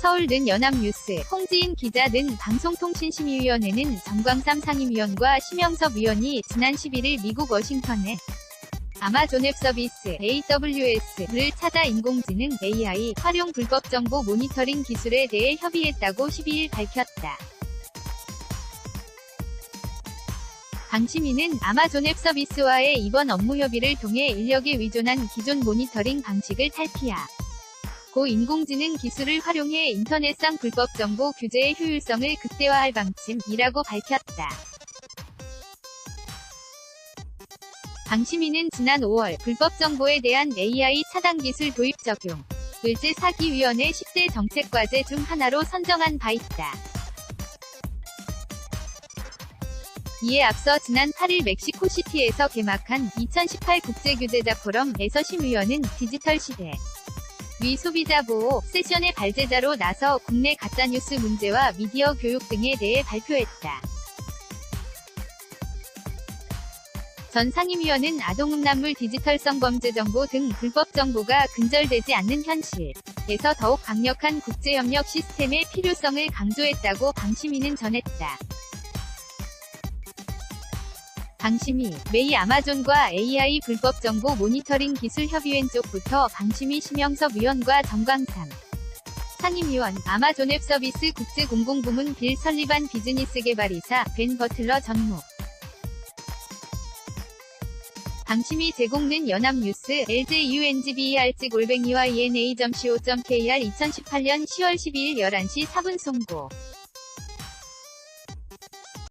서울 는 연합뉴스, 홍지인 기자 는 방송통신심의위원회는 정광삼 상임위원과 심영섭 위원이 지난 11일 미국 워싱턴에 아마존 앱 서비스 AWS를 찾아 인공지능 AI 활용 불법 정보 모니터링 기술에 대해 협의했다고 12일 밝혔다. 방심위는 아마존 앱 서비스와의 이번 업무 협의를 통해 인력에 의존한 기존 모니터링 방식을 탈피하. 고 인공지능 기술을 활용해 인터넷상 불법 정보 규제의 효율성을 극대화할 방침이라고 밝혔다. 방심위는 지난 5월 불법 정보에 대한 AI 차단 기술 도입 적용 을제 사기위원회 10대 정책과제 중 하나로 선정한 바 있다. 이에 앞서 지난 8일 멕시코시티에서 개막한 2018 국제규제자 포럼에서 심의원은 디지털 시대 위 소비자 보호 세션의 발제자로 나서 국내 가짜뉴스 문제와 미디어 교육 등에 대해 발표했다. 전 상임위원은 아동음란물 디지털 성 범죄 정보 등 불법 정보가 근절되지 않는 현실에서 더욱 강력한 국제협력 시스템의 필요성을 강조했다고 방심위는 전했다. 방심위, 메이 아마존과 AI 불법 정보 모니터링 기술 협의회 쪽부터 방심위 심영섭 위원과 정광삼 상임위원, 아마존 앱 서비스 국제 공공부문 빌 설리반 비즈니스 개발이사 벤 버틀러 전무. 방심위 제공는 연합뉴스 LJUNGBERG 골뱅이와 ENA.co.kr 2018년 10월 12일 11시 4분 송고